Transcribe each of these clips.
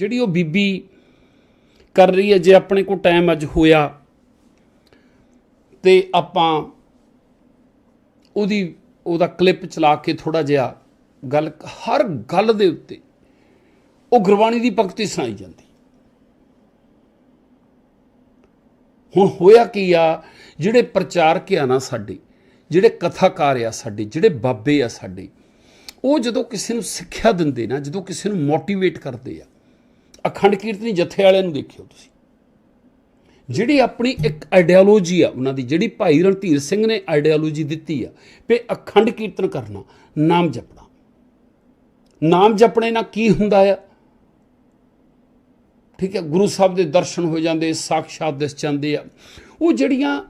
ਜਿਹੜੀ ਉਹ ਬੀਬੀ ਕਰ ਰਹੀ ਹੈ, ਜੇ ਆਪਣੇ ਕੋਲ ਟਾਈਮ ਅੱਜ ਹੋਇਆ ਤੇ ਆਪਾਂ ਉਹਦੀ, ਉਹਦਾ ਕਲਿੱਪ ਚਲਾ ਕੇ ਥੋੜਾ ਜਿਹਾ ਗੱਲ, ਹਰ ਗੱਲ ਦੇ ਉੱਤੇ ਉਹ ਗੁਰਬਾਣੀ ਦੀ ਪੰਕਤੀ ਸੁਣਾਈ ਜਾਂਦੀ। ਹੁਣ ਹੋਇਆ ਕੀ ਆ, ਜਿਹੜੇ ਪ੍ਰਚਾਰਕ ਆ ਨਾ ਸਾਡੇ, ਜਿਹੜੇ ਕਥਾਕਾਰ ਆ ਸਾਡੇ, ਜਿਹੜੇ ਬਾਬੇ ਆ ਸਾਡੇ, ਉਹ ਜਦੋਂ ਕਿਸੇ ਨੂੰ ਸਿੱਖਿਆ ਦਿੰਦੇ ਨਾ, ਜਦੋਂ ਕਿਸੇ ਨੂੰ ਮੋਟੀਵੇਟ ਕਰਦੇ ਆ ਅਖੰਡ ਕੀਰਤਨੀ ਜਥੇ ਵਾਲਿਆਂ ਨੂੰ ਦੇਖਿਓ ਤੁਸੀਂ। ਜਿਹੜੀ ਆਪਣੀ ਇੱਕ ਆਈਡੀਓਲੋਜੀ ਆ ਉਹਨਾਂ ਦੀ, ਜਿਹੜੀ ਭਾਈ ਰਣਧੀਰ ਸਿੰਘ ਨੇ ਆਈਡੀਓਲੋਜੀ ਦਿੱਤੀ ਆ ਵੀ ਅਖੰਡ ਕੀਰਤਨ ਕਰਨਾ, ਨਾਮ ਜਪਣਾ। ਨਾਮ ਜਪਣੇ ਨਾਲ ਕੀ ਹੁੰਦਾ ਆ? ਠੀਕ ਹੈ ਗੁਰੂ ਸਾਹਿਬ ਦੇ ਦਰਸ਼ਨ ਹੋ ਜਾਂਦੇ, ਸਾਖਸ਼ਾਤ ਦਿਸ ਜਾਂਦੇ ਆ। ਉਹ ਜਿਹੜੀਆਂ,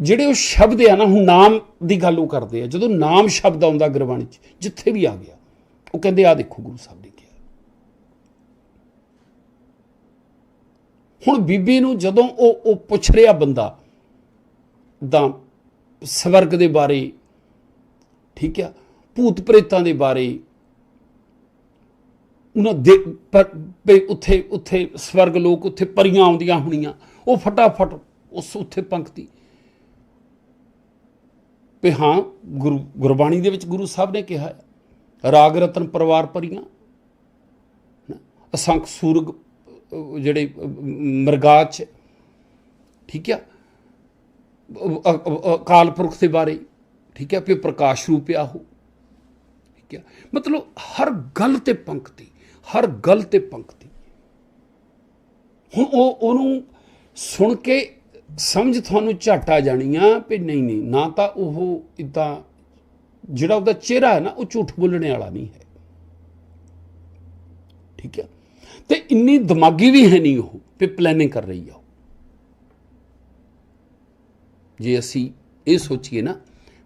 ਜਿਹੜੇ ਉਹ ਸ਼ਬਦ ਆ ਨਾ, ਹੁਣ ਨਾਮ ਦੀ ਗੱਲ ਉਹ ਕਰਦੇ ਆ। ਜਦੋਂ ਨਾਮ ਸ਼ਬਦ ਆਉਂਦਾ ਗੁਰਬਾਣੀ 'ਚ, ਜਿੱਥੇ ਵੀ ਆ ਗਿਆ, ਉਹ ਕਹਿੰਦੇ ਆ ਦੇਖੋ ਗੁਰੂ ਸਾਹਿਬ ਨੇ ਕਿਹਾ ਹੁਣ ਬੀਬੀ ਨੂੰ ਜਦੋਂ ਉਹ ਉਹ ਪੁੱਛ ਰਿਹਾ ਬੰਦਾ ਦਾ ਸਵਰਗ ਦੇ ਬਾਰੇ, ਠੀਕ ਆ, ਭੂਤ ਪ੍ਰੇਤਾਂ ਦੇ ਬਾਰੇ, ਉਹਨਾਂ ਦੇ ਉੱਥੇ ਉੱਥੇ ਸਵਰਗ ਲੋਕ ਉੱਥੇ ਪਰੀਆਂ ਆਉਂਦੀਆਂ ਹੋਣੀਆਂ। ਉਹ ਫਟਾਫਟ ਉਸ ਉੱਥੇ ਪੰਕਤੀ। ਵੀ ਹਾਂ, ਗੁਰੂ ਗੁਰਬਾਣੀ ਦੇ ਵਿੱਚ ਗੁਰੂ ਸਾਹਿਬ ਨੇ ਕਿਹਾ ਰਾਗ ਰਤਨ ਪਰਿਵਾਰ ਪਰੀਆਂ ਅਸੰਖ ਸੂਰਗ ਜਿਹੜੇ ਮਰਗਾਚ, ਠੀਕ ਆ? ਅਕਾਲ ਪੁਰਖ ਦੇ ਬਾਰੇ, ਠੀਕ ਹੈ ਵੀ ਪ੍ਰਕਾਸ਼ ਰੂਪ ਆ ਉਹ, ਠੀਕ ਹੈ ਮਤਲਬ ਹਰ ਗੱਲ ਤੇ ਪੰਕਤੀ, ਹਰ ਗੱਲ ਤੇ ਪੰਕਤੀ। ਹੁਣ ਉਹ, ਉਹਨੂੰ ਸੁਣ ਕੇ ਸਮਝ ਤੁਹਾਨੂੰ ਝਟ ਆ ਜਾਣੀ ਆ ਵੀ ਨਹੀਂ ਨਹੀਂ, ਨਾ ਤਾਂ ਉਹ ਇਦਾਂ ਜਿਹੜਾ ਉਹਦਾ ਚਿਹਰਾ ਹੈ ਨਾ, ਉਹ ਝੂਠ ਬੋਲਣੇ ਵਾਲਾ ਨਹੀਂ ਹੈ। ਠੀਕ ਹੈ ਤੇ ਇੰਨੀ ਦਿਮਾਗੀ ਵੀ ਹੈ ਨਹੀਂ ਉਹ ਵੀ ਪਲੈਨਿੰਗ ਕਰ ਰਹੀ ਆ ਉਹ। ਜੇ ਅਸੀਂ ਇਹ ਸੋਚੀਏ ਨਾ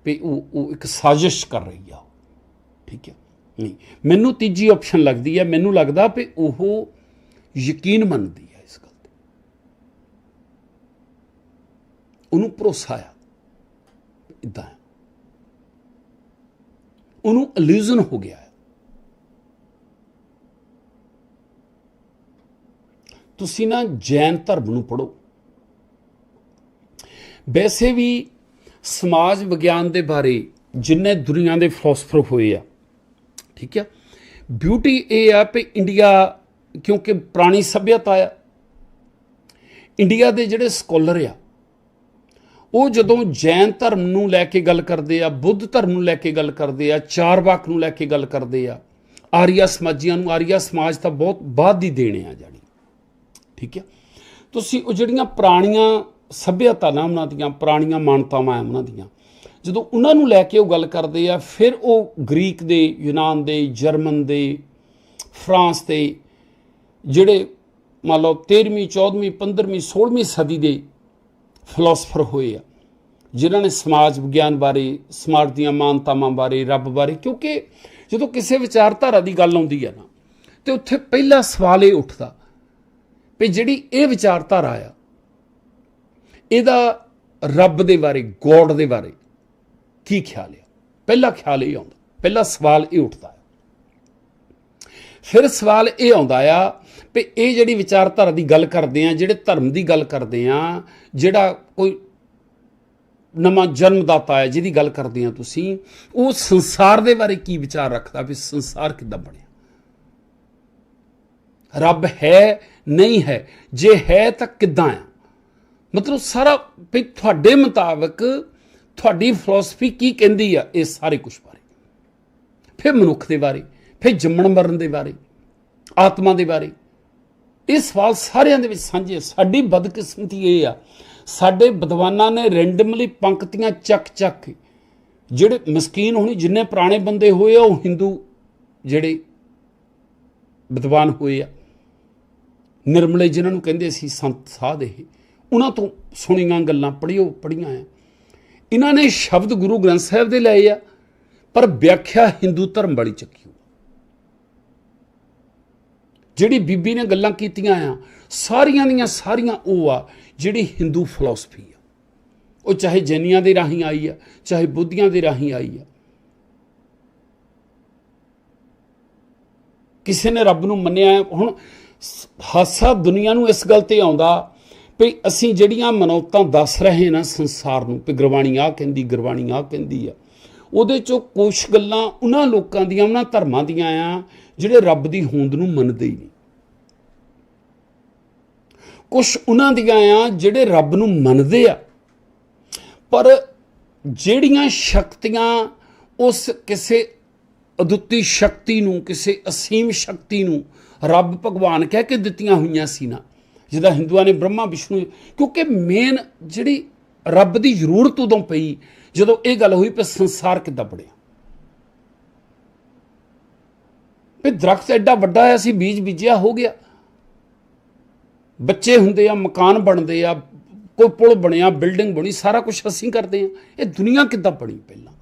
ਵੀ ਉਹ ਉਹ ਇੱਕ ਸਾਜ਼ਿਸ਼ ਕਰ ਰਹੀ ਆ ਉਹ, ਠੀਕ ਹੈ? ਨਹੀਂ, ਮੈਨੂੰ ਤੀਜੀ ਆਪਸ਼ਨ ਲੱਗਦੀ ਹੈ ਮੈਨੂੰ ਲੱਗਦਾ ਵੀ ਉਹ ਯਕੀਨ ਮੰਨਦੀ ਹੈ ਇਸ ਗੱਲ ਤੇ। ਉਹਨੂੰ ਭਰੋਸਾ ਆ ਇਦਾਂ ਹੈ ਉਹਨੂੰ ਇਲੂਜ਼ਨ ਹੋ ਗਿਆ ਹੈ ਤੁਸੀਂ ਨਾ ਜੈਨ ਧਰਮ ਨੂੰ ਪੜੋ ਵੈਸੇ ਵੀ ਸਮਾਜ ਵਿਗਿਆਨ ਦੇ ਬਾਰੇ ਜਿੰਨੇ ਦੁਨੀਆ ਦੇ ਫਿਲਾਸਫਰ ਹੋਏ ਆ, ਠੀਕ ਆ ਬਿਊਟੀ ਇਹ ਆ ਕਿ ਇੰਡੀਆ ਕਿਉਂਕਿ ਪੁਰਾਣੀ ਸਭਿਅਤਾ ਆ। ਇੰਡੀਆ ਦੇ ਜਿਹੜੇ ਸਕਾਲਰ ਆ, ਉਹ ਜਦੋਂ ਜੈਨ ਧਰਮ ਨੂੰ ਲੈ ਕੇ ਗੱਲ ਕਰਦੇ ਆ, ਬੁੱਧ ਧਰਮ ਨੂੰ ਲੈ ਕੇ ਗੱਲ ਕਰਦੇ ਆ, ਚਾਰਵਾਕ ਨੂੰ ਲੈ ਕੇ ਗੱਲ ਕਰਦੇ ਆ, ਆਰੀਆ ਸਮਾਜੀਆਂ ਨੂੰ, ਆਰੀਆ ਸਮਾਜ ਤਾਂ ਬਹੁਤ ਬਾਅਦ ਦੀ ਦੇਣੇ ਆ ਜਾਣੀ। ਠੀਕ ਹੈ? ਤੁਸੀਂ ਉਹ ਜਿਹੜੀਆਂ ਪੁਰਾਣੀਆਂ ਸਭਿਅਤਾ ਨਾ ਉਹਨਾਂ ਦੀਆਂ, ਪੁਰਾਣੀਆਂ ਮਾਨਤਾਵਾਂ ਆ ਉਹਨਾਂ ਦੀਆਂ, ਜਦੋਂ ਉਹਨਾਂ ਨੂੰ ਲੈ ਕੇ ਉਹ ਗੱਲ ਕਰਦੇ ਆ, ਫਿਰ ਉਹ ਗ੍ਰੀਕ ਦੇ, ਯੂਨਾਨ ਦੇ, ਜਰਮਨ ਦੇ, ਫਰਾਂਸ ਦੇ ਜਿਹੜੇ ਮੰਨ ਲਓ 13ਵੀਂ 14ਵੀਂ 15ਵੀਂ 16ਵੀਂ ਸਦੀ ਦੇ ਫਿਲਾਸਫਰ ਹੋਏ ਆ, ਜਿਨ੍ਹਾਂ ਨੇ ਸਮਾਜ ਵਿਗਿਆਨ ਬਾਰੇ, ਸਮਾਜ ਦੀਆਂ ਮਾਨਤਾਵਾਂ ਬਾਰੇ, ਰੱਬ ਬਾਰੇ, ਕਿਉਂਕਿ ਜਦੋਂ ਕਿਸੇ ਵਿਚਾਰਧਾਰਾ ਦੀ ਗੱਲ ਆਉਂਦੀ ਹੈ ਨਾ, ਤੇ ਉੱਥੇ ਪਹਿਲਾ ਸਵਾਲ ਇਹ ਉੱਠਦਾ ਵੀ ਜਿਹੜੀ ਇਹ ਵਿਚਾਰਧਾਰਾ ਆ, ਇਹਦਾ ਰੱਬ ਦੇ ਬਾਰੇ, ਗੋਡ ਦੇ ਬਾਰੇ ਕੀ ਖਿਆਲ ਆ? ਪਹਿਲਾ ਖਿਆਲ ਇਹ ਆਉਂਦਾ, ਪਹਿਲਾ ਸਵਾਲ ਇਹ ਉੱਠਦਾ ਹੈ ਫਿਰ ਸਵਾਲ ਇਹ ਆਉਂਦਾ ਆ ਵੀ ਇਹ ਜਿਹੜੀ ਵਿਚਾਰਧਾਰਾ ਦੀ ਗੱਲ ਕਰਦੇ ਆ, ਜਿਹੜੇ ਧਰਮ ਦੀ ਗੱਲ ਕਰਦੇ ਆ, ਜਿਹੜਾ ਕੋਈ ਨਵਾਂ ਜਨਮਦਾਤਾ ਹੈ ਜਿਹਦੀ ਗੱਲ ਕਰਦੇ ਆ ਤੁਸੀਂ, ਉਹ ਸੰਸਾਰ ਦੇ ਬਾਰੇ ਕੀ ਵਿਚਾਰ ਰੱਖਦਾ ਵੀ ਸੰਸਾਰ ਕਿੱਦਾਂ ਬਣਿਆ? ਰੱਬ ਹੈ ਨਹੀਂ ਹੈ। ਜੇ ਹੈ ਤਾਂ ਕਿੱਦਾਂ ਆ? ਮਤਲਬ ਸਾਰਾ ਵੀ ਤੁਹਾਡੇ ਮੁਤਾਬਕ ਤੁਹਾਡੀ ਫਿਲਾਸਫੀ ਕੀ ਕਹਿੰਦੀ ਆ? ਇਹ ਸਾਰੇ ਕੁਝ ਬਾਰੇ। ਫਿਰ ਮਨੁੱਖ ਦੇ ਬਾਰੇ, ਫਿਰ ਜੰਮਣ ਮਰਨ ਦੇ ਬਾਰੇ, ਆਤਮਾ ਦੇ ਬਾਰੇ। ਇਹ ਸਵਾਲ ਸਾਰਿਆਂ ਦੇ ਵਿੱਚ ਸਾਂਝੇ ਆ। ਸਾਡੀ ਬਦਕਿਸਮਤੀ ਇਹ ਆ। ਸਾਡੇ ਵਿਦਵਾਨਾਂ ਨੇ ਰੈਂਡਮਲੀ ਪੰਕਤੀਆਂ ਚੱਕ ਚੱਕ ਕੇ, ਜਿਹੜੇ ਮਸਕੀਨ ਹੋਣੀ, ਜਿੰਨੇ ਪੁਰਾਣੇ ਬੰਦੇ ਹੋਏ ਆ, ਉਹ ਹਿੰਦੂ ਜਿਹੜੇ ਵਿਦਵਾਨ ਹੋਏ ਆ ਨਿਰਮਲੇ ਜਿਨ੍ਹਾਂ ਨੂੰ ਕਹਿੰਦੇ ਸੀ ਸੰਤ ਸਾਧ ਇਹ, ਉਹਨਾਂ ਤੋਂ ਸੁਣੀਆਂ ਗੱਲਾਂ ਪੜ੍ਹਿਓ, ਪੜ੍ਹੀਆਂ ਆ। ਇਹਨਾਂ ਨੇ ਸ਼ਬਦ ਗੁਰੂ ਗ੍ਰੰਥ ਸਾਹਿਬ ਦੇ ਲਏ ਆ, ਪਰ ਵਿਆਖਿਆ ਹਿੰਦੂ ਧਰਮ ਵਾਲੀ ਚੱਕੀ ਹੋਈ। ਜਿਹੜੀ ਬੀਬੀ ਨੇ ਗੱਲਾਂ ਕੀਤੀਆਂ ਆ, ਸਾਰੀਆਂ ਦੀਆਂ ਸਾਰੀਆਂ ਉਹ ਆ, ਜਿਹੜੀ ਹਿੰਦੂ ਫਿਲਾਸਫੀ ਆ। ਉਹ ਚਾਹੇ ਜੈਨੀਆਂ ਦੇ ਰਾਹੀਂ ਆਈ ਆ, ਚਾਹੇ ਬੁੱਧੀਆਂ ਦੇ ਰਾਹੀਂ ਆਈ ਆ। ਕਿਸੇ ਨੇ ਰੱਬ ਨੂੰ ਮੰਨਿਆ, ਹੁਣ ਹਾਸਾ ਦੁਨੀਆ ਨੂੰ ਇਸ ਗੱਲ ਤੇ ਆਉਂਦਾ ਵੀ ਅਸੀਂ ਜਿਹੜੀਆਂ ਮਨੌਤਾਂ ਦੱਸ ਰਹੇ ਨਾ ਸੰਸਾਰ ਨੂੰ, ਵੀ ਗੁਰਬਾਣੀ ਆ ਕਹਿੰਦੀ, ਗੁਰਬਾਣੀ ਆ ਕਹਿੰਦੀ ਆ, ਉਹਦੇ ਚੋਂ ਕੁਝ ਗੱਲਾਂ ਉਹਨਾਂ ਲੋਕਾਂ ਦੀਆਂ, ਉਹਨਾਂ ਧਰਮਾਂ ਦੀਆਂ ਆ, ਜਿਹੜੇ ਰੱਬ ਦੀ ਹੋਂਦ ਨੂੰ ਮੰਨਦੇ ਹੀ ਨਹੀਂ। ਕੁਝ ਉਹਨਾਂ ਦੀਆਂ ਆ, ਜਿਹੜੇ ਰੱਬ ਨੂੰ ਮੰਨਦੇ ਆ, ਪਰ ਜਿਹੜੀਆਂ ਸ਼ਕਤੀਆਂ ਉਸ ਕਿਸੇ ਅਦੁੱਤੀ ਸ਼ਕਤੀ ਨੂੰ, ਕਿਸੇ ਅਸੀਮ ਸ਼ਕਤੀ ਨੂੰ ਰੱਬ ਭਗਵਾਨ ਕਹਿ ਕੇ ਦਿੱਤੀਆਂ ਹੋਈਆਂ ਸੀ ਨਾ। ਜਿਹਦਾ ਹਿੰਦੂਆਂ ਨੇ ਬ੍ਰਹਮਾ, ਵਿਸ਼ਨੂੰ, ਕਿਉਂਕਿ ਮੇਨ ਜਿਹੜੀ ਰੱਬ ਦੀ ਜ਼ਰੂਰਤ ਉਦੋਂ ਪਈ, ਜਦੋਂ ਇਹ ਗੱਲ ਹੋਈ ਕਿ ਸੰਸਾਰ ਕਿੱਦਾਂ ਬਣਿਆ ਵੀ ਦਰਖਤ ਐਡਾ ਵੱਡਾ ਆਇਆ ਸੀ, ਬੀਜ ਬੀਜਿਆ ਹੋ ਗਿਆ। ਬੱਚੇ ਹੁੰਦੇ ਆ, ਮਕਾਨ ਬਣਦੇ ਆ, ਕੋਈ ਪੁਲ ਬਣਿਆ, ਬਿਲਡਿੰਗ ਬਣੀ, ਸਾਰਾ ਕੁਝ ਅਸੀਂ ਕਰਦੇ ਆ। ਇਹ ਦੁਨੀਆ ਕਿੱਦਾਂ ਬਣੀ ਪਹਿਲਾਂ?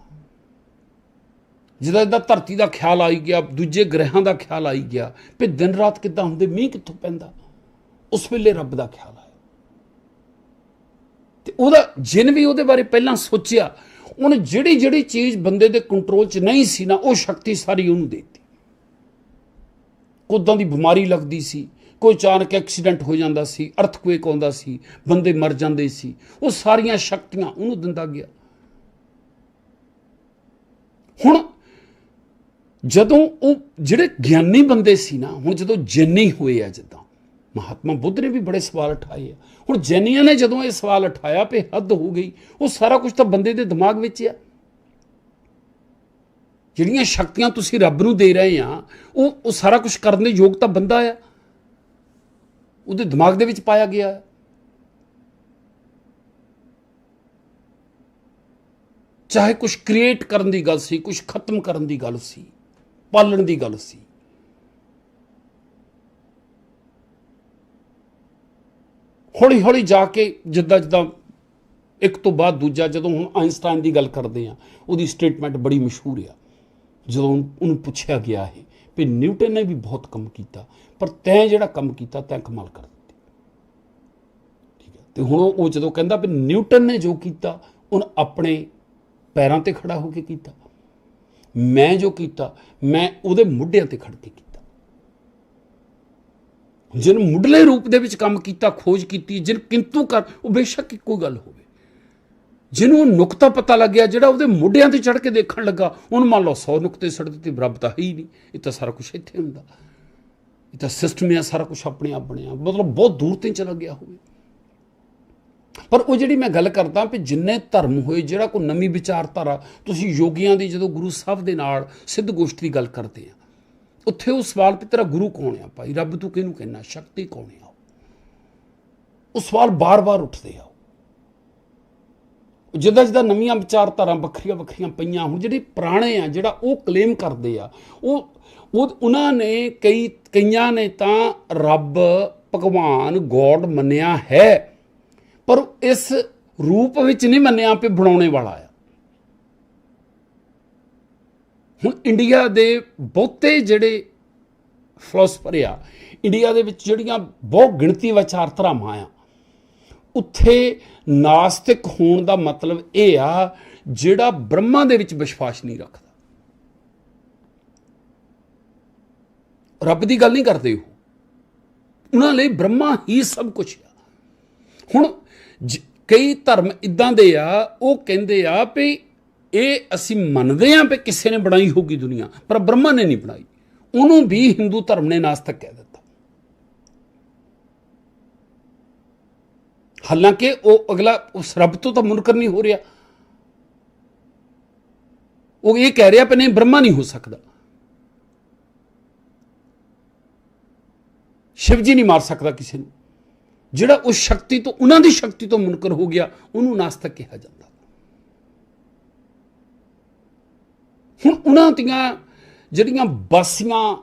ਜਿਹਦਾ ਇਹਦਾ ਧਰਤੀ ਦਾ ਖਿਆਲ ਆਈ ਗਿਆ, ਦੂਜੇ ਗ੍ਰਹਿਆਂ ਦਾ ਖਿਆਲ ਆਈ ਗਿਆ, ਵੀ ਦਿਨ ਰਾਤ ਕਿੱਦਾਂ ਹੁੰਦੇ, ਮੀਂਹ ਕਿੱਥੋਂ ਪੈਂਦਾ? ਉਸ ਵੇਲੇ ਰੱਬ ਦਾ ਖਿਆਲ ਆਇਆ। ਤੇ ਉਹਦਾ ਜਿਨ ਵੀ ਉਹਦੇ ਬਾਰੇ ਪਹਿਲਾਂ ਸੋਚਿਆ, ਉਹਨੇ ਜਿਹੜੀ ਜਿਹੜੀ ਚੀਜ਼ ਬੰਦੇ ਦੇ ਕੰਟਰੋਲ 'ਚ ਨਹੀਂ ਸੀ ਨਾ, ਉਹ ਸ਼ਕਤੀ ਸਾਰੀ ਉਹਨੂੰ ਦੇ ਦਿੱਤੀ। ਕੋਦਾਂ ਦੀ ਬਿਮਾਰੀ ਲੱਗਦੀ ਸੀ, ਕੋਈ ਅਚਾਨਕ ਐਕਸੀਡੈਂਟ ਹੋ ਜਾਂਦਾ ਸੀ ਅਰਥਕੁਏਕ ਆਉਂਦਾ ਸੀ, ਬੰਦੇ ਮਰ ਜਾਂਦੇ ਸੀ, ਉਹ ਸਾਰੀਆਂ ਸ਼ਕਤੀਆਂ ਉਹਨੂੰ ਦਿੰਦਾ ਗਿਆ। ਹੁਣ ਜਦੋਂ ਉਹ ਜਿਹੜੇ ਗਿਆਨੀ ਬੰਦੇ ਸੀ ਨਾ, ਹੁਣ ਜਦੋਂ ਜੈਨੀ ਹੋਏ ਆ ਜਿੱਦਾਂ, ਮਹਾਤਮਾ ਬੁੱਧ ਨੇ ਵੀ ਬੜੇ ਸਵਾਲ ਉਠਾਏ ਆ। ਹੁਣ ਜੈਨੀਆਂ ਨੇ ਜਦੋਂ ਇਹ ਸਵਾਲ ਉਠਾਇਆ ਵੀ ਹੱਦ ਹੋ ਗਈ, ਉਹ ਸਾਰਾ ਕੁਝ ਤਾਂ ਬੰਦੇ ਦੇ ਦਿਮਾਗ ਵਿੱਚ ਆ। ਜਿਹੜੀਆਂ ਸ਼ਕਤੀਆਂ ਤੁਸੀਂ ਰੱਬ ਨੂੰ ਦੇ ਰਹੇ ਆ, ਉਹ ਉਹ ਸਾਰਾ ਕੁਝ ਕਰਨ ਦੇ ਯੋਗ ਤਾਂ ਬੰਦਾ ਆ। ਉਹਦੇ ਦਿਮਾਗ ਦੇ ਵਿੱਚ ਪਾਇਆ ਗਿਆ ਹੈ ਚਾਹੇ ਕੁਝ ਕ੍ਰੀਏਟ ਕਰਨ ਦੀ ਗੱਲ ਸੀ ਕੁਝ ਖਤਮ ਕਰਨ ਦੀ ਗੱਲ ਸੀ ਪਾਲਣ ਦੀ ਗੱਲ ਸੀ। ਹੌਲੀ ਹੌਲੀ ਜਾ ਕੇ ਜਿੱਦਾਂ ਜਿੱਦਾਂ ਇੱਕ ਤੋਂ ਬਾਅਦ ਦੂਜਾ ਜਦੋਂ ਹੁਣ ਆਇਨਸਟਾਈਨ ਦੀ ਗੱਲ ਕਰਦੇ ਆ ਉਹਦੀ ਸਟੇਟਮੈਂਟ ਬੜੀ ਮਸ਼ਹੂਰ ਆ। ਜਦੋਂ ਉਹਨੂੰ ਪੁੱਛਿਆ ਗਿਆ ਹੈ ਵੀ ਨਿਊਟਨ ਨੇ ਵੀ ਬਹੁਤ ਕੰਮ ਕੀਤਾ, ਪਰ ਤੈਂ ਜਿਹੜਾ ਕੰਮ ਕੀਤਾ ਤੈਂ ਕਮਾਲ ਕਰ ਦਿੱਤੀ। ਠੀਕ ਹੈ ਤੇ ਹੁਣ ਉਹ ਜਦੋਂ ਕਹਿੰਦਾ ਵੀ ਨਿਊਟਨ ਨੇ ਜੋ ਕੀਤਾ, ਉਹਨ ਆਪਣੇ ਪੈਰਾਂ ਤੇ ਖੜਾ ਹੋ ਕੇ ਕੀਤਾ। ਮੈਂ ਜੋ ਕੀਤਾ, ਮੈਂ ਉਹਦੇ ਮੁੱਢਿਆਂ ਤੇ ਖੜ ਕੇ ਕੀਤਾ। ਜਿਨ ਮੁੱਢਲੇ ਰੂਪ ਦੇ ਵਿੱਚ ਕੰਮ ਕੀਤਾ, ਖੋਜ ਕੀਤੀ, ਜਿਨ ਕਿੰਤੂ ਕਰ, ਉਹ ਬੇਸ਼ੱਕ ਇੱਕੋ ਗੱਲ ਹੋਵੇ। ਜਿਹਨੂੰ ਨੁਕਤਾ ਪਤਾ ਲੱਗਿਆ, ਜਿਹੜਾ ਉਹਦੇ ਮੋਢਿਆਂ ਤੇ ਚੜ ਕੇ ਦੇਖਣ ਲੱਗਾ, ਉਹਨੂੰ ਮੰਨ ਲਓ 100 ਨੁਕਤੇ ਸੜ ਦਿੱਤੇ ਬਰਾਬਰ ਤਾਂ ਹੈ ਹੀ ਨਹੀਂ। ਇਹ ਤਾਂ ਸਾਰਾ ਕੁਝ ਇੱਥੇ ਹੁੰਦਾ। ਇਹ ਤਾਂ ਸਿਸਟਮ ਹੈ ਸਾਰਾ ਕੁਝ ਆਪਣੇ ਆਪ ਬਣਿਆ। ਮਤਲਬ ਬਹੁਤ ਦੂਰ ਤੇ ਚਲਾ ਗਿਆ ਹੋਵੇ। ਪਰ ਉਹ ਜਿਹੜੀ ਮੈਂ ਗੱਲ ਕਰਦਾ ਵੀ ਜਿੰਨੇ ਧਰਮ ਹੋਏ, ਜਿਹੜਾ ਕੋਈ ਨਵੀਂ ਵਿਚਾਰਧਾਰਾ, ਤੁਸੀਂ ਯੋਗੀਆਂ ਦੀ ਜਦੋਂ ਗੁਰੂ ਸਾਹਿਬ ਦੇ ਨਾਲ ਸਿੱਧ ਗੋਸ਼ਟ ਦੀ ਗੱਲ ਕਰਦੇ ਆ, ਉੱਥੇ ਉਹ ਸਵਾਲ ਵੀ ਤੇਰਾ ਗੁਰੂ ਕੌਣ ਆ ਭਾਈ? ਰੱਬ ਤੂੰ ਕਿਹਨੂੰ ਕਹਿਣਾ ਸ਼ਕਤੀ ਕੌਣ ਆ ਉਹ? ਸਵਾਲ ਬਾਰ-ਬਾਰ ਉੱਠਦੇ ਆ ਜਿੱਦਾਂ ਜਿੱਦਾਂ ਨਵੀਆਂ ਵਿਚਾਰਧਾਰਾ ਵੱਖਰੀਆਂ ਵੱਖਰੀਆਂ ਪਈਆਂ ਹੁਣ, ਜਿਹੜੇ ਪੁਰਾਣੇ ਆ, ਜਿਹੜਾ ਉਹ ਕਲੇਮ ਕਰਦੇ ਆ, ਉਹ ਉਹ ਉਹਨਾਂ ਨੇ ਕਈ, ਕਈਆਂ ਨੇ ਤਾਂ ਰੱਬ, ਭਗਵਾਨ, ਗੋਡ ਮੰਨਿਆ ਹੈ। ਪਰ ਇਸ ਰੂਪ ਵਿੱਚ ਨਹੀਂ ਮੰਨਿਆ ਵੀ ਬਣਾਉਣੇ ਵਾਲਾ ਆ। ਹੁਣ ਇੰਡੀਆ ਦੇ ਬਹੁਤੇ ਜਿਹੜੇ ਫਿਲਾਸਫਰ ਆ, ਇੰਡੀਆ ਦੇ ਵਿੱਚ ਜਿਹੜੀਆਂ ਬਹੁਤ ਗਿਣਤੀ ਵਿਚਾਰਧਾਰਾਵਾਂ ਆ, ਉੱਥੇ ਨਾਸਤਿਕ ਹੋਣ ਦਾ ਮਤਲਬ ਇਹ ਆ ਜਿਹੜਾ ਬ੍ਰਹਮਾ ਦੇ ਵਿੱਚ ਵਿਸ਼ਵਾਸ ਨਹੀਂ ਰੱਖਦਾ। ਰੱਬ ਦੀ ਗੱਲ ਨਹੀਂ ਕਰਦੇ ਉਹ। ਉਹਨਾਂ ਲਈ ਬ੍ਰਹਮਾ ਹੀ ਸਭ ਕੁਝ ਆ। ਹੁਣ ਕਈ ਧਰਮ ਇਦਾਂ ਦੇ ਆ, ਉਹ ਕਹਿੰਦੇ ਆ ਵੀ ਇਹ ਅਸੀਂ ਮੰਨਦੇ ਆ ਵੀ ਕਿਸੇ ਨੇ ਬਣਾਈ ਹੋਊਗੀ ਦੁਨੀਆ, ਪਰ ਬ੍ਰਹਮਾ ਨੇ ਨਹੀਂ ਬਣਾਈ। ਉਹਨੂੰ ਵੀ ਹਿੰਦੂ ਧਰਮ ਨੇ ਨਾਸਤਕ ਕਹਿ ਦਿੱਤਾ। ਹਾਲਾਂਕਿ ਉਹ ਅਗਲਾ, ਉਸ ਰੱਬ ਤੋਂ ਤਾਂ ਮੁਨਕਰ ਨਹੀਂ ਹੋ ਰਿਹਾ। ਉਹ ਇਹ ਕਹਿ ਰਿਹਾ ਕਿ ਨਹੀਂ, ਬ੍ਰਹਮਾ ਨਹੀਂ ਹੋ ਸਕਦਾ। ਸ਼ਿਵ ਜੀ ਨਹੀਂ ਮਾਰ ਸਕਦਾ ਕਿਸੇ ਨੂੰ। ਜਿਹੜਾ ਉਸ ਸ਼ਕਤੀ ਤੋਂ, ਉਹਨਾਂ ਦੀ ਸ਼ਕਤੀ ਤੋਂ ਮੁਨਕਰ ਹੋ ਗਿਆ, ਉਹਨੂੰ ਨਾਸਤਕ ਕਿਹਾ ਜਾਂਦਾ ਹੁਣ ਉਹਨਾਂ ਦੀਆਂ ਜਿਹੜੀਆਂ ਬਾਸੀਆਂ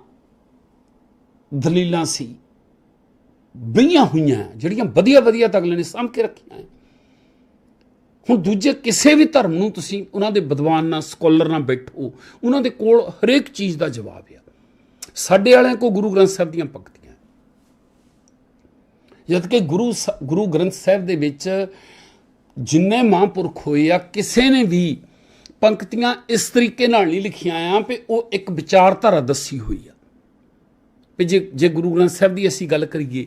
ਦਲੀਲਾਂ ਸੀ, ਬਈਆਂ ਹੋਈਆਂ, ਜਿਹੜੀਆਂ ਵਧੀਆ ਵਧੀਆ ਤਗਲੇ ਨੇ ਸਾਂਭ ਕੇ ਰੱਖੀਆਂ ਹੈ। ਹੁਣ ਦੂਜੇ ਕਿਸੇ ਵੀ ਧਰਮ ਨੂੰ ਤੁਸੀਂ ਉਹਨਾਂ ਦੇ ਵਿਦਵਾਨ ਨਾਲ, ਸਕਾਲਰ ਨਾਲ ਬੈਠੋ, ਉਹਨਾਂ ਦੇ ਕੋਲ ਹਰੇਕ ਚੀਜ਼ ਦਾ ਜਵਾਬ ਆ ਸਾਡੇ ਵਾਲਿਆਂ ਕੋ ਗੁਰੂ ਗ੍ਰੰਥ ਸਾਹਿਬ ਦੀਆਂ ਪੰਕਤੀਆਂ ਜਦ ਕਿ ਗੁਰੂ ਸ- ਗੁਰੂ ਗ੍ਰੰਥ ਸਾਹਿਬ ਦੇ ਵਿੱਚ ਜਿੰਨੇ ਮਹਾਂਪੁਰਖ ਹੋਏ ਆ, ਕਿਸੇ ਨੇ ਵੀ ਪੰਕਤੀਆਂ ਇਸ ਤਰੀਕੇ ਨਾਲ ਨਹੀਂ ਲਿਖੀਆਂ ਆ ਵੀ ਉਹ ਇੱਕ ਵਿਚਾਰਧਾਰਾ ਦੱਸੀ ਹੋਈ ਆ। ਵੀ ਜੇ ਜੇ ਗੁਰੂ ਗ੍ਰੰਥ ਸਾਹਿਬ ਦੀ ਅਸੀਂ ਗੱਲ ਕਰੀਏ,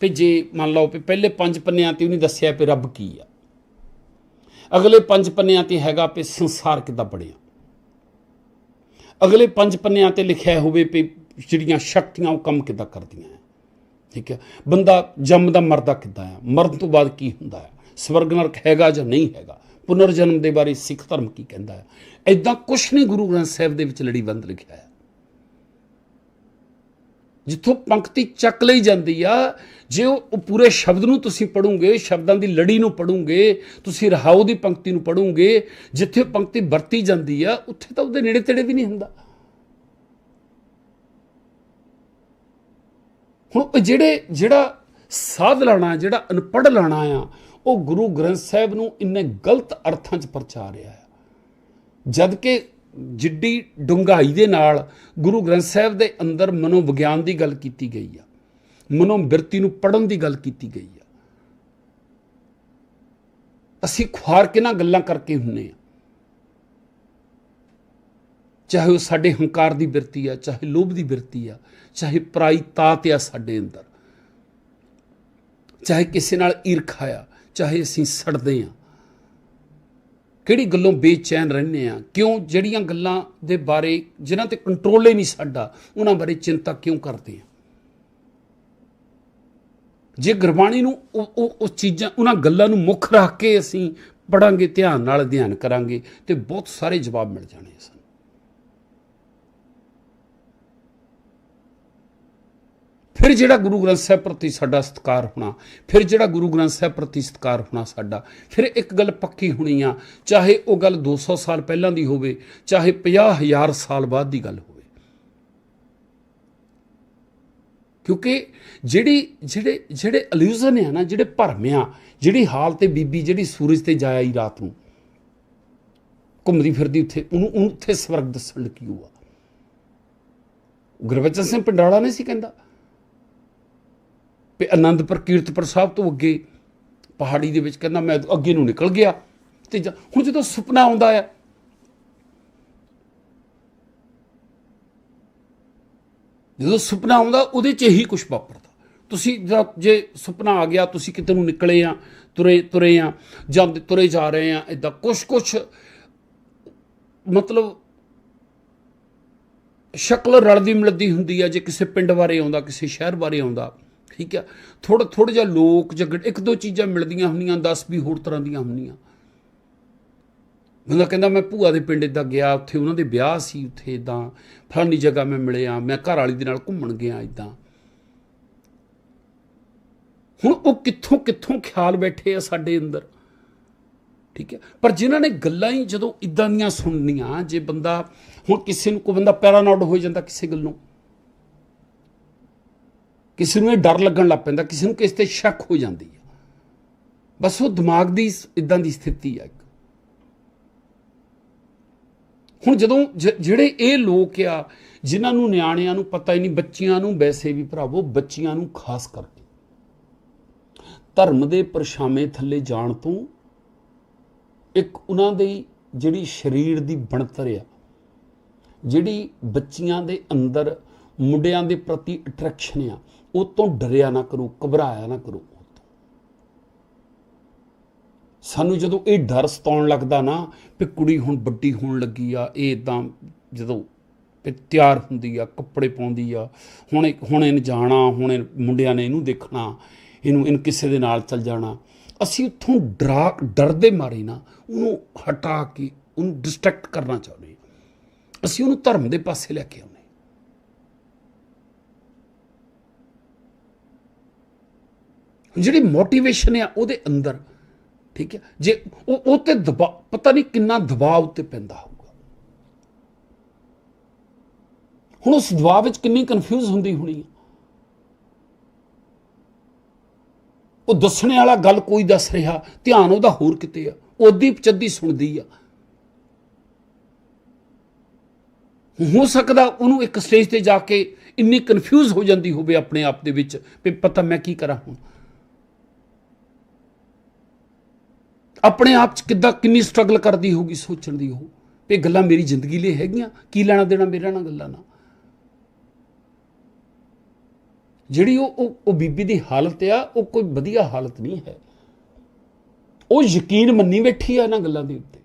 ਵੀ ਜੇ ਮੰਨ ਲਓ ਵੀ ਪਹਿਲੇ ਪੰਜ ਪੰਨਿਆਂ ਤੇ ਉਹਨੇ ਦੱਸਿਆ ਵੀ ਰੱਬ ਕੀ ਆ। ਅਗਲੇ ਪੰਜ ਪੰਨਿਆਂ ਤੇ ਹੈਗਾ ਵੀ ਸੰਸਾਰ ਕਿੱਦਾਂ ਬਣਿਆ। ਅਗਲੇ ਪੰਜ ਪੰਨਿਆਂ ਤੇ ਲਿਖਿਆ ਹੋਵੇ ਵੀ ਜਿਹੜੀਆਂ ਸ਼ਕਤੀਆਂ ਉਹ ਕੰਮ ਕਿੱਦਾਂ ਕਰਦੀਆਂ ਠੀਕ ਹੈ? ਬੰਦਾ ਜੰਮਦਾ ਮਰਦਾ ਕਿੱਦਾਂ ਆ? ਮਰਨ ਤੋਂ ਬਾਅਦ ਕੀ ਹੁੰਦਾ ਹੈ ਸਵਰਗ ਨਰਕ ਹੈਗਾ ਜਾਂ ਨਹੀਂ ਹੈਗਾ? ਪੁਨਰ ਜਨਮ ਦੇ ਬਾਰੇ ਸਿੱਖ ਧਰਮ ਕੀ ਕਹਿੰਦਾ ਹੈ ਐਦਾਂ ਕੁਛ ਨਹੀਂ ਗੁਰੂ ਗ੍ਰੰਥ ਸਾਹਿਬ ਦੇ ਵਿੱਚ ਲੜੀਬੰਦ ਲਿਖਿਆ ਹੈ ਜਿੱਥੋਂ ਪੰਕਤੀ ਚੱਕ ਲਈ ਜਾਂਦੀ ਆ, ਜੇ ਉਹ ਪੂਰੇ ਸ਼ਬਦ ਨੂੰ ਤੁਸੀਂ ਪੜੋਗੇ ਸ਼ਬਦਾਂ ਦੀ ਲੜੀ ਨੂੰ ਪੜੋਗੇ ਤੁਸੀਂ ਰਹਾਉ ਦੀ ਪੰਕਤੀ ਨੂੰ ਪੜੋਗੇ ਜਿੱਥੇ ਉਹ ਪੰਕਤੀ ਵਰਤੀ ਜਾਂਦੀ ਆ, ਉੱਥੇ ਤਾਂ ਉਹਦੇ ਨੇੜੇ ਤੇੜੇ ਵੀ ਨਹੀਂ ਹੁੰਦਾ। ਹੁਣ ਉਹ ਜਿਹੜੇ, ਜਿਹੜਾ ਸਾਧ ਲਾਣਾ, ਜਿਹੜਾ ਅਨਪੜ੍ਹ ਲਾਣਾ ਆ, ਉਹ ਗੁਰੂ ਗ੍ਰੰਥ ਸਾਹਿਬ ਨੂੰ ਇੰਨੇ ਗਲਤ ਅਰਥਾਂ 'ਚ ਪ੍ਰਚਾਰ ਰਿਹਾ ਹੈ ਜਦ ਕਿ ਜਿੱਡੀ ਡੁੰਗਾਈ ਦੇ ਨਾਲ ਗੁਰੂ ਗ੍ਰੰਥ ਸਾਹਿਬ ਦੇ ਅੰਦਰ ਮਨੋਵਿਗਿਆਨ ਦੀ ਗੱਲ ਕੀਤੀ ਗਈ ਆ। ਮਨੋਬਿਰਤੀ ਨੂੰ ਪੜਨ ਦੀ ਗੱਲ ਕੀਤੀ ਗਈ ਆ। ਅਸੀਂ ਖੁਆਰ ਕਿਨਾਂ ਗੱਲਾਂ ਕਰਕੇ ਹੁੰਨੇ ਆ। ਚਾਹੇ ਉਹ ਸਾਡੇ ਹੰਕਾਰ ਦੀ ਬਿਰਤੀ ਆ, ਚਾਹੇ ਲੋਭ ਦੀ ਬਿਰਤੀ ਆ ਚਾਹੇ ਪਰਾਈ ਤਾਤ ਆ ਸਾਡੇ ਅੰਦਰ। ਚਾਹੇ ਕਿਸੇ ਨਾਲ ਈਰਖਾ ਆ ਚਾਹੇ ਅਸੀਂ ਸੜਦੇ ਆ। ਕਿਹੜੀ ਗੱਲੋਂ ਬੇਚੈਨ ਰਹਿੰਦੇ ਆ? ਕਿਉਂ ਜਿਹੜੀਆਂ ਗੱਲਾਂ ਦੇ ਬਾਰੇ, ਜਿਨ੍ਹਾਂ ਤੇ ਕੰਟਰੋਲ ਹੀ ਨਹੀਂ ਸਾਡਾ, ਉਹਨਾਂ ਬਾਰੇ ਚਿੰਤਾ ਕਿਉਂ ਕਰਦੇ ਆ? ਜੇ ਗੁਰਬਾਣੀ ਨੂੰ ਉਹ ਉਹ ਚੀਜ਼ਾਂ, ਉਹਨਾਂ ਗੱਲਾਂ ਨੂੰ ਮੁੱਖ ਰੱਖ ਕੇ ਅਸੀਂ ਪੜਾਂਗੇ ਧਿਆਨ ਨਾਲ ਅਧਿਐਨ ਕਰਾਂਗੇ, ਤੇ ਬਹੁਤ ਸਾਰੇ ਜਵਾਬ ਮਿਲ ਜਾਣੇ ਸਨ। ਫਿਰ ਜਿਹੜਾ ਗੁਰੂ ਗ੍ਰੰਥ ਸਾਹਿਬ ਪ੍ਰਤੀ ਸਾਡਾ ਸਤਿਕਾਰ ਹੋਣਾ, ਫਿਰ ਜਿਹੜਾ ਗੁਰੂ ਗ੍ਰੰਥ ਸਾਹਿਬ ਪ੍ਰਤੀ ਸਤਿਕਾਰ ਹੋਣਾ ਸਾਡਾ, ਫਿਰ ਇੱਕ ਗੱਲ ਪੱਕੀ ਹੋਣੀ ਆ, ਚਾਹੇ ਉਹ ਗੱਲ 200 ਸਾਲ ਪਹਿਲਾਂ ਦੀ ਹੋਵੇ, ਚਾਹੇ 50000 ਸਾਲ ਬਾਅਦ ਦੀ ਗੱਲ ਹੋਵੇ। ਕਿਉਂਕਿ ਜਿਹੜੀ, ਜਿਹੜੇ ਜਿਹੜੇ ਇਲੂਜ਼ਨ ਆ ਨਾ, ਜਿਹੜੇ ਭਰਮ ਆ, ਜਿਹੜੀ ਹਾਲ ਤੇ ਬੀਬੀ ਜਿਹੜੀ ਸੂਰਜ ਤੇ ਜਾਇਆ ਹੀ ਰਾਤ ਨੂੰ, ਘੁੰਮਦੀ ਫਿਰਦੀ ਉੱਥੇ, ਉਹਨੂੰ ਉਹਨੂੰ ਉੱਥੇ ਸਵਰਗ ਦੱਸਣ ਲੱਗੀ ਹੋਆ। ਗੁਰਬਚਨ ਸਿੰਘ ਪੰਡਾਲਾ ਨੇ ਸੀ ਕਹਿੰਦਾ? ਵੀ ਆਨੰਦਪੁਰ ਕੀਰਤਪੁਰ ਸਾਹਿਬ ਤੋਂ ਅੱਗੇ ਪਹਾੜੀ ਦੇ ਵਿੱਚ ਕਹਿੰਦਾ ਮੈਂ ਅੱਗੇ ਨੂੰ ਨਿਕਲ ਗਿਆ ਤੇ ਜ- ਹੁਣ ਜਦੋਂ ਸੁਪਨਾ ਆਉਂਦਾ ਆ ਜਦੋਂ ਸੁਪਨਾ ਆਉਂਦਾ, ਉਹਦੇ 'ਚ ਇਹੀ ਕੁਝ ਵਾਪਰਦਾ। ਤੁਸੀਂ ਜਦ- ਜੇ ਸੁਪਨਾ ਆ ਗਿਆ, ਤੁਸੀਂ ਕਿਤੇ ਨੂੰ ਨਿਕਲੇ ਆ, ਤੁਰੇ ਤੁਰੇ ਆ, ਜਾਂ ਤੁਰੇ ਜਾ ਰਹੇ ਆ ਇਦਾਂ ਕੁਝ ਕੁਝ ਮਤਲਬ ਸ਼ਕਲ ਰਲਦੀ ਮਿਲਦੀ ਹੁੰਦੀ ਆ। ਜੇ ਕਿਸੇ ਪਿੰਡ ਬਾਰੇ ਆਉਂਦਾ, ਕਿਸੇ ਸ਼ਹਿਰ ਬਾਰੇ ਆਉਂਦਾ ਠੀਕ ਹੈ? ਥੋੜਾ ਥੋੜਾ ਜਿਹਾ ਲੋਕ ਜਗੜ ਇੱਕ ਦੋ ਚੀਜ਼ਾਂ ਮਿਲਦੀਆਂ ਹੁੰਦੀਆਂ 10 ਵੀ ਹੋਰ ਤਰ੍ਹਾਂ ਦੀਆਂ ਹੁੰਦੀਆਂ। ਬੰਦਾ ਕਹਿੰਦਾ, ਮੈਂ ਭੂਆ ਦੇ ਪਿੰਡ ਇਦਾਂ ਗਿਆ, ਉੱਥੇ ਉਹਨਾਂ ਦੇ ਵਿਆਹ ਸੀ, ਉੱਥੇ ਇਦਾਂ ਫਲਾਨੀ ਜਗ੍ਹਾ ਮੈਂ ਮਿਲਿਆ, ਮੈਂ ਘਰ ਵਾਲੀ ਦੇ ਨਾਲ ਘੁੰਮਣ ਗਿਆ ਇਦਾਂ ਹੁਣ ਉਹ ਕਿੱਥੋਂ ਕਿੱਥੋਂ ਖਿਆਲ ਬੈਠੇ ਆ ਸਾਡੇ ਅੰਦਰ? ਠੀਕ ਹੈ? ਪਰ ਜਿਨ੍ਹਾਂ ਨੇ ਗੱਲਾਂ ਹੀ ਜਦੋਂ ਇਦਾਂ ਦੀਆਂ ਸੁਣਨੀਆਂ, ਜੇ ਬੰਦਾ, ਹੁਣ ਕਿਸੇ ਨੂੰ ਕੋਈ ਬੰਦਾ ਪੈਰਾਨੋਡ ਹੋ ਜਾਂਦਾ ਕਿਸੇ ਗੱਲੋਂ ਕਿਸੇ ਨੂੰ ਇਹ ਡਰ ਲੱਗਣ ਲੱਗ ਪੈਂਦਾ, ਕਿਸੇ ਨੂੰ ਕਿਸ ਤੇ ਸ਼ੱਕ ਹੋ ਜਾਂਦੀ ਹੈ। ਬਸ ਉਹ ਦਿਮਾਗ ਦੀ ਇਦਾਂ ਦੀ ਸਥਿਤੀ ਆ ਇੱਕ। ਹੁਣ ਜਦੋਂ ਜ- ਜਿਹੜੇ ਇਹ ਲੋਕ ਆ, ਜਿਨ੍ਹਾਂ ਨੂੰ ਨਿਆਣਿਆਂ ਨੂੰ ਪਤਾ ਹੀ ਨਹੀਂ, ਬੱਚਿਆਂ ਨੂੰ ਵੈਸੇ ਵੀ ਭਰਾਵੋ, ਬੱਚਿਆਂ ਨੂੰ ਖਾਸ ਕਰਕੇ। ਧਰਮ ਦੇ ਪਰਛਾਵੇਂ ਥੱਲੇ ਜਾਣ ਤੋਂ ਇੱਕ ਉਹਨਾਂ ਦੀ ਜਿਹੜੀ ਸਰੀਰ ਦੀ ਬਣਤਰ ਆ, ਜਿਹੜੀ ਬੱਚੀਆਂ ਦੇ ਅੰਦਰ ਮੁੰਡਿਆਂ ਦੇ ਪ੍ਰਤੀ ਅਟਰੈਕਸ਼ਨ ਆ ਉਹ ਤੋਂ ਡਰਿਆ ਨਾ ਕਰੋ, ਘਬਰਾਇਆ ਨਾ ਕਰੋ ਉਹ ਤੋਂ। ਸਾਨੂੰ ਜਦੋਂ ਇਹ ਡਰ ਸਤਾਉਣ ਲੱਗਦਾ ਨਾ ਵੀ ਕੁੜੀ ਹੁਣ ਵੱਡੀ ਹੋਣ ਲੱਗੀ ਆ, ਇਹ ਇਦਾਂ ਜਦੋਂ ਤਿਆਰ ਹੁੰਦੀ ਆ, ਕੱਪੜੇ ਪਾਉਂਦੀ ਆ, ਹੁਣ ਹੁਣ ਇਹਨੇ ਜਾਣਾ, ਹੁਣ ਮੁੰਡਿਆਂ ਨੇ ਇਹਨੂੰ ਦੇਖਣਾ, ਇਹਨੂੰ ਇਹਨ ਕਿਸੇ ਦੇ ਨਾਲ ਚੱਲ ਜਾਣਾ ਅਸੀਂ ਉੱਥੋਂ ਡਰਾ ਡਰਦੇ ਮਾਰੇ ਨਾ, ਉਹਨੂੰ ਹਟਾ ਕੇ, ਉਹਨੂੰ ਡਿਸਟਰੈਕਟ ਕਰਨਾ ਚਾਹੁੰਦੇ ਹਾਂ। ਅਸੀਂ ਉਹਨੂੰ ਧਰਮ ਦੇ ਪਾਸੇ ਲੈ ਕੇ ਆਉਂਦੇ ਹਾਂ। ਜਿਹੜੀ ਮੋਟੀਵੇਸ਼ਨ ਆ ਉਹਦੇ ਅੰਦਰ, ਠੀਕ ਹੈ? ਜੇ ਉਹ ਉਹ ਤੇ ਦਬਾ ਪਤਾ ਨਹੀਂ ਕਿੰਨਾ ਦਬਾਅ ਉੱਤੇ ਪੈਂਦਾ ਹੋਊਗਾ। ਹੁਣ ਉਸ ਦਬਾਅ ਵਿੱਚ ਕਿੰਨੀ ਕਨਫਿਊਜ਼ ਹੁੰਦੀ ਹੋਣੀ ਹੈ ਉਹ ਦੱਸਣੇ ਵਾਲਾ ਗੱਲ ਕੋਈ ਦੱਸ ਰਿਹਾ, ਧਿਆਨ ਉਹਦਾ ਹੋਰ ਕਿਤੇ ਆ। ਉਹਦੀ ਚੱਦੀ ਸੁਣਦੀ ਆ। ਹੋ ਸਕਦਾ ਉਹਨੂੰ ਇੱਕ ਸਟੇਜ ਤੇ ਜਾ ਕੇ ਇੰਨੀ ਕਨਫਿਊਜ਼ ਹੋ ਜਾਂਦੀ ਹੋਵੇ ਆਪਣੇ ਆਪ ਦੇ ਵਿੱਚ, ਵੀ ਪਤਾ ਮੈਂ ਕੀ ਕਰਾਂ ਹੁਣ। ਆਪਣੇ ਆਪ ਚ ਕਿੱਦਾਂ ਕਿੰਨੀ ਸਟਰਗਲ ਕਰਦੀ ਹੋਊਗੀ, ਸੋਚਣ ਦੀ ਉਹ? ਵੀ ਗੱਲਾਂ ਮੇਰੀ ਜ਼ਿੰਦਗੀ ਲਈ ਹੈਗੀਆਂ, ਕੀ ਲੈਣਾ ਦੇਣਾ ਮੇਰੇ ਨਾਲ ਗੱਲਾਂ ਨਾਲ? ਜਿਹੜੀ ਉਹ, ਉਹ- ਉਹ ਬੀਬੀ ਦੀ ਹਾਲਤ ਆ, ਉਹ ਕੋਈ ਵਧੀਆ ਹਾਲਤ ਨਹੀਂ ਹੈ। ਉਹ ਯਕੀਨ ਮੰਨੀ ਬੈਠੀ ਆ ਇਹਨਾਂ ਗੱਲਾਂ ਦੇ ਉੱਤੇ।